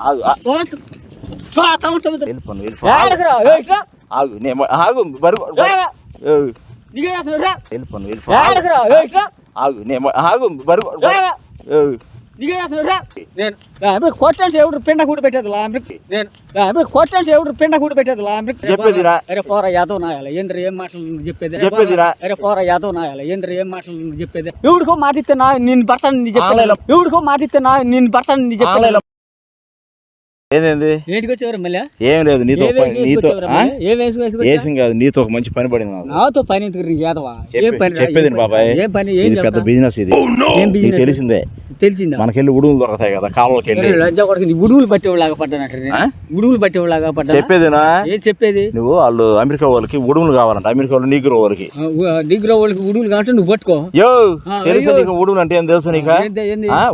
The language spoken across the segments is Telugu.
ఆగు. ఆగు. ఆగు బరి నేను కొట్టంటే ఎవడు పిండ కూడా పెట్టేది లాంబ్రిక్ నేను ఆమె కొట్టంటే ఎవడు పిండ కూడా పెట్టేది లాంబ్రిక్ చెప్పేదిరా. అరే పోరా యాదవ్ నాయాల. ఏంద్ర ఏం మాటలు చెప్పేది? చెప్పేదిరా. అరే పోరా యాదవ్ నాయాల. ఏంద్ర ఏం మాటలు చెప్పేది? ఎవడికో మాట ఇస్తే నా నేను భర్తను ఆన్లైన్లో- ఎవడికో మాట ఇస్తే నా నేను భర్తను ఆన్లైన్లో ఏంది ఏంటికి వచ్చేవారు మళ్ళీ? ఏం లేదు నీతో నీతో? ఏ కాదు నీతో ఒక మంచి పని పడింది నాతో పని? చెప్పేది? బాబాయ్? ఏం పని ఏం ఇది పెద్ద? బిజినెస్ ఇది. ఏం నీకు తెలిసిందే? తెలిసిందా? మనకెళ్ళి ఉడుములు దొరకతాయి కదా కాలువకి వెళ్ళి. ఉడుగులు పట్టేవాళ్ళగా పడ్డానట? ఉడుగులు పట్టేవాళ్ళగా పడ్డా చెప్పేదేనా? ఏం చెప్పేది? నువ్వు వాళ్ళు అమెరికా వాళ్ళకి ఉడుములు కావాలంట అమెరికా వాళ్ళు నీగ్రో వాళ్ళకి. దగ్గర వాళ్ళకి ఉడుగులు కాబట్టి నువ్వు పట్టుకో. యో తెలుసా. నీకు ఉడుములు అంటే ఏం తెలుసు నీకు?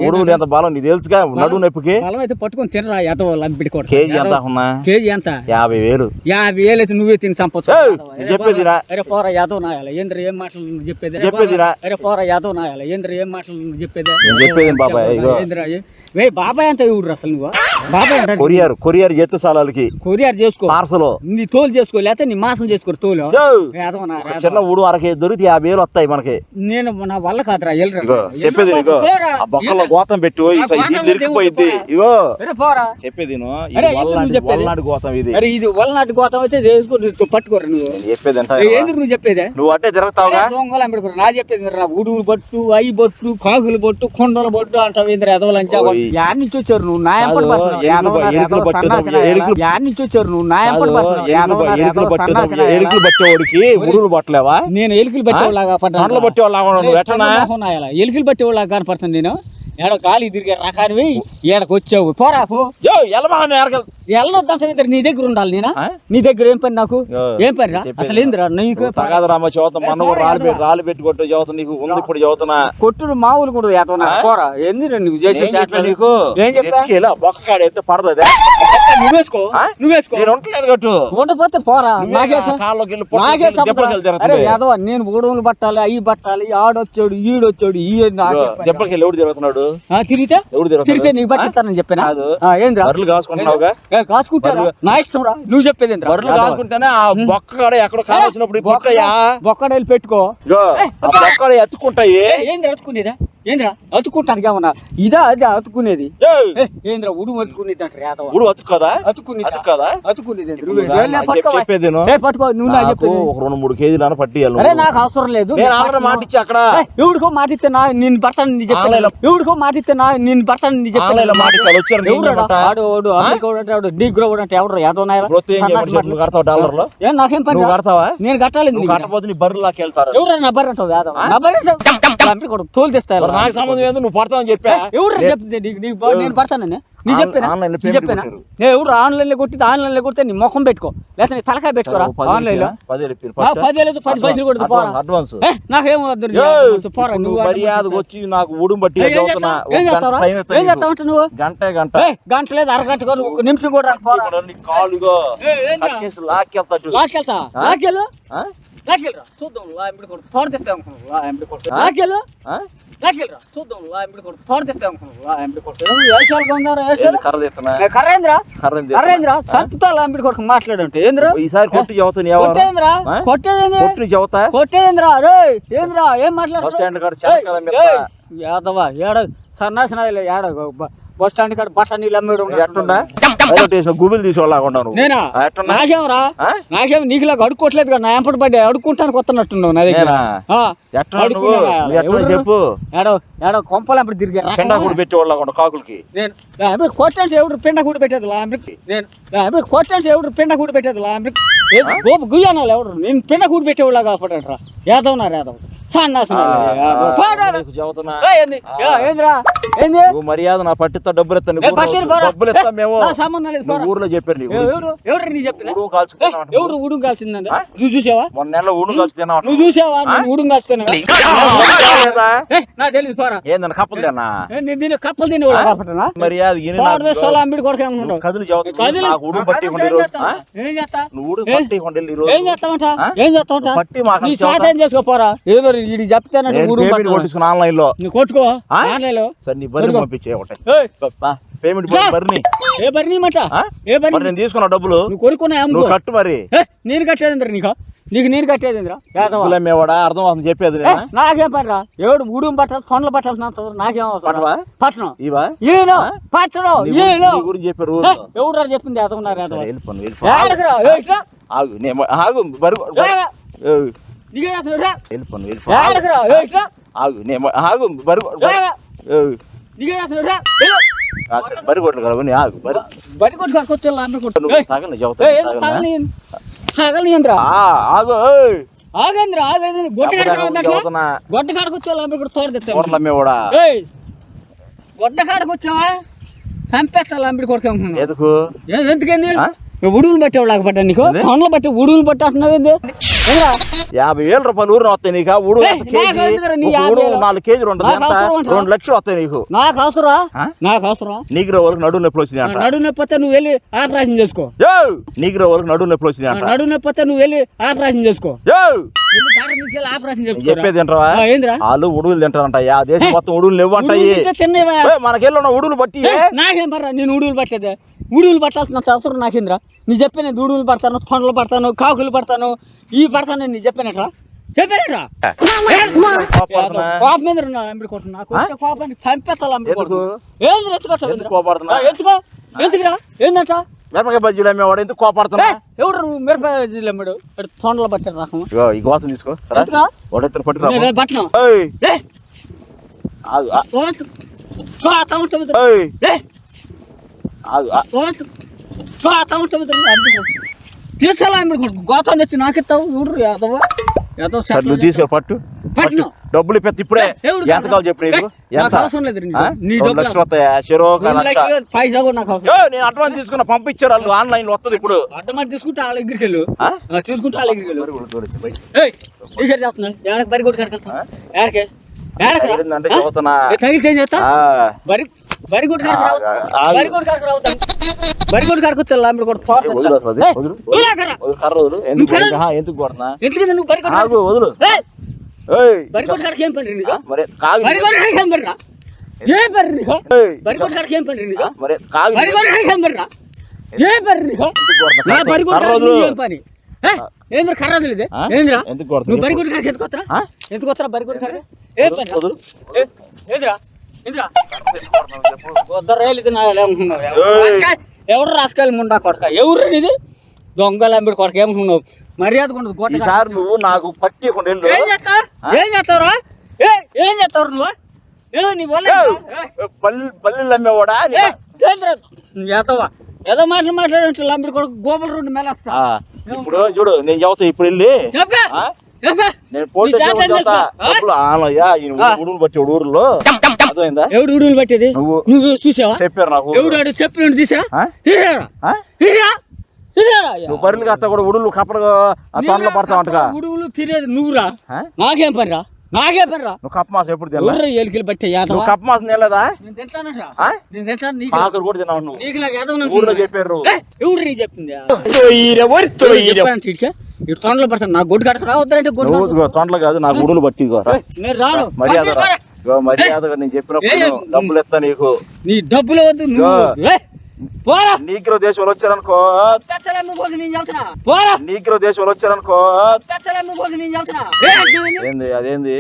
ఉడుములు ఎంత బలం నీకు తెలుసుగా? నడువు నొప్పికి? బలం అయితే పట్టుకొని తినరా ఎత వాళ్ళు కేజీ ఎంత ఉన్నా కేజీ ఎంత? యాభై వేలు. యాభై వేలు అయితే నువ్వే తిని సంపచ్చు ఏయ్, చెప్పేదిరా. అరే పోరా యాదవ్ నాయాల. ఏంద్ర ఏం మాటలు చెప్పేది? చెప్పేదిరా. పోరా- అరే పోరా యాదవ్ నాయాల. ఏంద్ర ఏం మాటలు చెప్పేది? చెప్పేది బాబాయ్. ఏంద్రా ఏ- బాబాయ్ అంటే ఎవడు అసలు నువ్వు? కొరియర్ కొరియర్ చేస్తే సాలాలకి కొరియర్ చేసుకో. పార్సల్. నీ తోలు చేసుకో లేకపోతే నీ మాసం చేసుకోరు తోలు. చిన్న ఊడు అరకే దొరికితే యాభై వేలు వస్తాయి మనకి. నేను నా వల్ల కాదురా చెప్పేది ఆ బొక్కలో గోతం పెట్టు ఇరుక్కుపోయిద్ది. ఇగో. చెప్పేది? వల్లాంటి గోతం ఇది. అరే ఇది వలనాటి గోతం అయితే చేసుకో పట్టుకోరు నువ్వు. చెప్పేది నువ్వు చెప్పేదే? నువ్వు అట్టే తిరుగుతావుగా? దొంగలు అమ్మిడుకోరు నా చెప్పేది రా ఉడుగులు బొట్టు అయి బొట్టు కాకులు బొట్టు కొండల బొట్టు అంటావు ఎదవలంచా. యాడ్ నుంచి వచ్చారు నువ్వు? నా ఎలుకలు పట్టేవాడికి ఉడులు పట్టలేవా? నేను ఎలుకలు పట్టేవాళ్ళగా ఎట్టనా ఎలుకలు పట్టేవాళ్ళగా కనపడుతుంది నేను. ఏడ గాలి తిరిగే రకానివి ఏడకు వచ్చావు. పోరా పో. యో ఎలమా ఎరగదు వెళ్ళొద్దంటే నీ దగ్గర ఉండాలి నేనా? నీ దగ్గర ఏం పని నాకు? ఏం పని రా? అసలు ఏందిరా? నీకు రామ చదువుతా కూడా రాళ్ళు రాళ్ళు పెట్టి కొట్టు చదువుతా నీకు ఉంది ఇప్పుడు చదువుతున్నా. కొట్టుడు మామూలు కూడా? ఆ? పోరా. ఎందుకు నువ్వు చేసే? నీకు. ఏం చెప్పా? ఎత్తుకెళ్ళి ఆ బొక్క కాడ ఎత్తే పడదు నువ్వేసుకో? నువ్వేసుకో నేను ఉండలేదు కట్టు. ఉండపోతే పోరా. నాకే అరే యాదవ నేను గోడవులు పట్టాలి అవి పట్టాలి ఆడొచ్చాడు ఈడొచ్చాడు ఈ. దెబ్బలకి ఎవడు తిరుగుతున్నాడు ఆ, తిరిగితే? నీకు చెప్పినా? బర్రెలు కాసుకుంటారా? నా ఇష్టం రా. నువ్వు చెప్పేది? బర్రెలు. కాసుకుంటేనే ఆ బొక్క కాడ ఎక్కడో బొక్కడేలు పెట్టుకో. బొక్కలు ఎత్తుకుంటాయి. ఏ, ఏంద్రా అతుకునేదా ఏంద్రా? అతుక్కుంటానికి ఏమన్నా? ఇదా అదే అతుకునేది ఏంద్రా? ఉడుము అతుకునేది అంటారు యాదవ. ఊడు అతుక్కోదా? అతుకునేది అతుక్కోదా? అతుకునేది. చెప్పేది పట్టుకో. నువ్వు నాకు చెప్పేది. ఒక రెండు మూడు కేజీలు పట్టియాలి అరే నాకు అవసరం లేదు. నేను మాట ఇచ్చి అక్కడ ఎవడికో మాట ఇస్తే నా నేను భర్తను నీ ఆన్లైన్లో- ఎవడికో మాట ఇస్తే నా నేను భర్తను నీ ఆన్లైన్లో మాట ఇచ్చాడు వచ్చారు ఎవడు మాట. ఆడు అమెరికా వాడు అంటే అంటే ఎవడు యాదవ్ నాయరా ఇప్పుడు వస్తే ఏం చేయమని చెప్పు, నువ్వు కడతావు డాలర్లో? ఏం నాకేం పని? కడతావా? నేను కట్టాలి కట్టపోతే నీ బర్రెలు లాక్కి వెళ్తారు ఎవరు నా బర్రె అంటావు యాదవ్? నా బర్రె తోలు తెస్తాయి మరి నాకు సంబంధం ఏందో నువ్వు పడతావని చెప్పా? ఎవరు నేను పడతానని నీ చెప్పినా? నీ చెప్పినా? ఎవరు ఆన్లైన్లో కొట్టింది ఆన్లైన్లో కొడితే నీ ముఖం పెట్టుకో. లేకపోతే నీ తలకాయ పెట్టుకోరా? ఆన్లైన్లో పదివేలు పట్టు. పది పైసలు కొడుతు పోరా. అడ్వాన్స్ ఏ, నాకేం వద్దు పోరా నువ్వు మర్యాదకు వచ్చి నాకు ఉడుం బట్టి ఏం చేస్తావు? ఏం ఒక గంట చేస్తావురా? టైం ఇస్తా ఏం నీకు. చేస్తావంటే నువ్వు? గంటే గంట. గంట లేదు అరగంట ఒక నిమిషం కూడా కాలుగో లాక్కెళ్తాడు లాకెళ్తా ఆ? లాకెళ్ళు ఆ? లాకెళ్ళరా చూద్దాం లా ఎంబడి కొడు తోడ తెస్తాం అనుకున్నావు లా ఎంబడి కొడు లాకెళ్ళు ఆ? లాకెళ్ళరా చూద్దాం లా ఎంబడి కొడు తోడ తెస్తాం అనుకున్నావు లా ఎంబడి కొడు ఏసాలు కొందారు ఏసాలు ఏంది కర్ర తెస్తున్నా? కర్రేంద్ర కర్ర తెస్తున్నా. కర్రేంద్ర సంపుతా లా ఎంబడి కొడుకు మాట్లాడంటే. ఏంద్ర? ఈసారి కొట్టి చదువుతాను ఎవరు? కొట్టేంద్రా? ఆ? కొట్టేదేంది? కొట్టి చదువుతా కొట్టేంద్రా రే ఏంద్రా? ఏం బస్ స్టాండ్ కాడ చాలా కదా మిగతా. యాదవా ఏడ బస్ స్టాండ్ కాడ బట్ట నీళ్ళు అమ్మేడు ఎట్టుండా? గుబిల్ తీసుకోలేకుండా నాకేమరా? నాకేం నీకులాగా అడుక్కోవట్లేదు కదా నా ఎంపటి పడ్డా అడుక్కుంటాను కొత్తనట్టున్నావు నా దగ్గర. ఎవరు? చెప్పు. ఏడో ఏడో కొంపలు అప్పుడు తిరిగి చెండా కూడా పెట్టేవాళ్ళకుండా కాకులకి. నేను కొట్టంటే ఎవడు పిండ కూడా పెట్టేది లాంబ్రిక్ నేను కొట్టంటే ఎవడు పిండ కూడా పెట్టేది లాంబ్రిక్ గోపు గుయ్యానాలు ఎవరు? నేను పిండ కూడి పెట్టేవాళ్ళ కాపాడరా యాదవ్ యాదవ్? మర్యాద నా పట్టిస్తా డబ్బులు ఎత్తా నీకు ఏ, పట్టిరు పోరా. డబ్బులు ఎత్తా మేము. ఊర్లో చెప్పారు. ఎవరు? ఎవరు ఊడు ఆ? నువ్వు చూసావా? మొన్న నెలలో ఊడు కాల్చి తిన్నావు నువ్వు చూసావా? నా తెలియదు పోరా. ఏందన్న కప్పలు తిన్నా? నేను దీన్ని కప్పలు తిని మర్యాద అంబిడి కొడుకు కదులు నాకు పట్టి ఏం. చేస్తా? ఆ? ఏం చేస్తా నువ్వు ఏ? పట్టి చేస్తావంట? ఏం చేస్తావంట? పట్టి మాకు చేసుకోపోరా ఏదో పేమెంట్ పట్టుకో కొట్టించుకున్నా ఆన్లైన్లో. నువ్వు కొట్టుకో. ఆ? ఆన్లైన్లో. సరే నీ. పంపించే ఒకటి. పేమెంట్ ఏ బరి మాట? ఏ బరి మరి నేను తీసుకున్న డబ్బులు నువ్వు కొనుక్కున్నా నువ్వు కట్టు మరి. నేను కట్టేదింద్రా నీకు? నీకు నేను డబ్బులు అమ్మేవాడా అర్థం అవుతుంది చెప్పేది? నాకేం పనిరా? ఎవడు ఉడుం పట్టాలి కొండలు పట్టాల్సిన. నాకేం అవసరం? పట్టణం ఇవా? ఏను ఆ? పట్టణం నీ గురించి- చెప్పారు ఎవడురా చెప్పింది ఏ, ఇట్లా. ఆగు నేను ఆగు బరి కొట్లు ఆగు బరి తాగండి ఆగు. ఆగంద్రా ఆగంద్ర కాడకు ఎందుకు? ఎందుకండి? ఉడుగులు పట్టేవాడు లేకపోతే నీకు? తొండలు బట్టి ఉడుగులు పట్టేస్తున్నావు? యాభై వేల రూపాయలు ఊరిని వస్తాయి నీకు ఊడు యాభై ఊడు? నాలుగు కేజీలు ఉంటుంది ఎంత? రెండు లక్షలు వస్తాయి నీకు. నాకు అవసరం? నాకు అవసరం నీకు వరకు నడువు నొప్పులు వచ్చింది అంట. నడువు నొప్పితే నువ్వు వెళ్ళి ఆపరేషన్ చేసుకో. నీకు వరకు నడువు నొప్పులు వచ్చింది అంట. నడువు నొప్పితే నువ్వు వెళ్ళి ఆపరేషన్ చేసుకో. చెప్పేది వాళ్ళు ఉడుగులు తింటారంట దేశం మొత్తం ఉడుగులు తినేవా మనకెళ్ళి ఉడుగులు బట్టి నాకేం పర్రా నేను ఉడుగులు పట్టేదే? ఉడుగులు పట్టాల్సిన అవసరం నాకేంద్రా నీ చెప్పిన ఉడుగులు పడతాను తొండలు పడతాను కాకులు పడతాను ఈ పడతాను నేను చెప్పానట్రా చెప్పానట్రా? కోపం మీద కోపాన్ని చంపేస్తాను కోపడుతున్నా? ఎందుకో ఎందుకురా ఏందంట మిరపకాయ బజ్జీలు అమ్మేవాడు ఎందుకు కోపడుతున్నా ఎవడు నువ్వు మిరపకాయ జిల్లమ్మడు తొండలు పట్టారు రకం ఇగో ఈ గోతం తీసుకో? వాడు పట్టుకురా నేను ఉంటుంది ఏయ్, ఏ ఆగు, ఆ, సోలత్తు సోలత్తా ఉంటుంది అందుకు తీసుకెళ్ళా అంబిడి గోతం తెచ్చి నాకు ఇస్తావు చూడరు యాదవ. యాదవ సరే నువ్వు తీసుకెళ్ళి పట్టు. పట్టు. డబ్బులు పెద్ద ఇప్పుడే. ఎంత కావాలి చెప్పు నీకు? ఎంత? అవసరం లేదు లక్షలు వస్తాయా? చెరో పైసా కూడా నాకు అవసరం నేను అడ్వాన్స్ తీసుకున్న పంపించారు వాళ్ళు ఆన్లైన్లో వస్తుంది ఇప్పుడు. అడ్డమని తీసుకుంటే వాళ్ళ దగ్గరికి వెళ్ళు. తీసుకుంటే వాళ్ళ దగ్గరికి వెళ్ళు. మరి ఇక్కడ చేస్తున్నా ఏడకి బరి కొట్టి కడకెళ్తా ఏడకే? తగిలిందంటే చెబుతున్నా. తగిలితే ఏం చేస్తా? కడక కడక తోట వదిలు. ఎందుకు ఎందుకు? నువ్వు వదులు. కడక ఏం పని కడక ఏం పని రా ఏ పని నీకు? కడక ఏం పని నీకు? కడక ఏం పని రా ఏ పని నీకు? నా కడక ఏం పని? ఏంద్రా ఎందుకు? నువ్వు బరి కొట్టి కడక ఎందుకు వస్తారా? ఎందుకు వస్తారా బరి కొట్టి కడక? ఏ పని ఏంద్రా? ఎవరు రాసుకాయలు ముండా కొడక? ఎవరు ఇది? దొంగలు అంబడి కొడక ఏమనుకున్నావు? మర్యాద ఉండదు. ఈసారి నువ్వు నాకు పట్టికుండా ఏం చేస్తావు? ఏం చేస్తావురా? ఏ ఏం చేస్తావు నువ్వు? పల్లీలు అమ్మేవాడా? ఏతవా? ఏదో మాటలు మాట్లాడే లంబడి కొడుకు గోపల రెండు మేలేస్తా ఆ, ఇప్పుడు చూడు నేను చెబుతా ఇప్పుడు వెళ్ళి. నేను పోటీ నీ చేత ఏం చెబుతా. చేసుకో? ఆ? డబ్బులు ఆనయ్యా ఈయన ఆ. ఉడుగులు బట్టి ఊర్లో. అర్థమైందా? ఎవడు ఉడుగులు పట్టేది? నువ్వు. చూసావా? చెప్పారు నాకు ఎవడు ఆడు చెప్పిన తీసా? తీసారా? తీసా నువ్వు బర్రెలు కాస్తా కూడా ఉడుగులు కప్పలు తొనలు పడతావంటగా ఉడుగులు తినేది నువ్వురా? నాకేం పనిరా? నాకేం పనిరా? నువ్వు కప్ప మాసం ఎప్పుడు తిన్నా ఎలికలు పట్టే నువ్వు కప్ప మాసం తినలేదా? ఆకలి కూడా తిన్నావు నువ్వు. నీకు నాకు యాదవ ఊర్లో చెప్పారు. ఎవడు నీకు చెప్పింది? తొండలు పడతాను. నా గొడ్డు నువ్వు ఇదిగో తొండలు కాదు నాకు ఉడుగులు పట్టి మర్యాద మర్యాదగా నేను చెప్పినప్పుడు డబ్బులు ఇస్తా నీకు. నీ డబ్బులు వద్దు నువ్వు. పోరా. నీగ్రో దేశంలో వచ్చారనుకో. పోరా. నీగ్రో దేశంలో వచ్చారనుకో. ఏంది? అదేంది?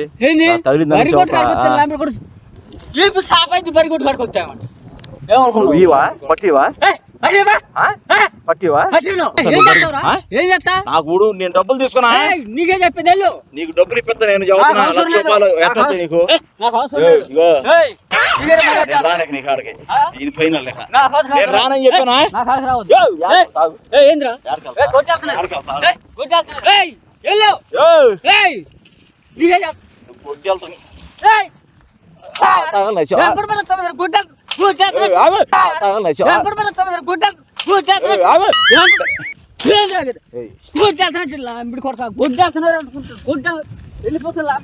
తగిలిందని ఏమనుకున్నావు? ఇవా? పట్టివా నాకు నేను డబ్బులు తీసుకున్నా? నీకే చెప్పేది నీకు డబ్బులు ఇప్పిస్తా నేను చదువుతున్నా. లక్ష. రూపాయలు ఎట్లా నాకు? ఇది ఫైనల్ లెక్క. నేను. రానని చెప్పానా? గుడ్డ- గుడ్డ-. గుడ్డ వెళ్ళిపోతున్నా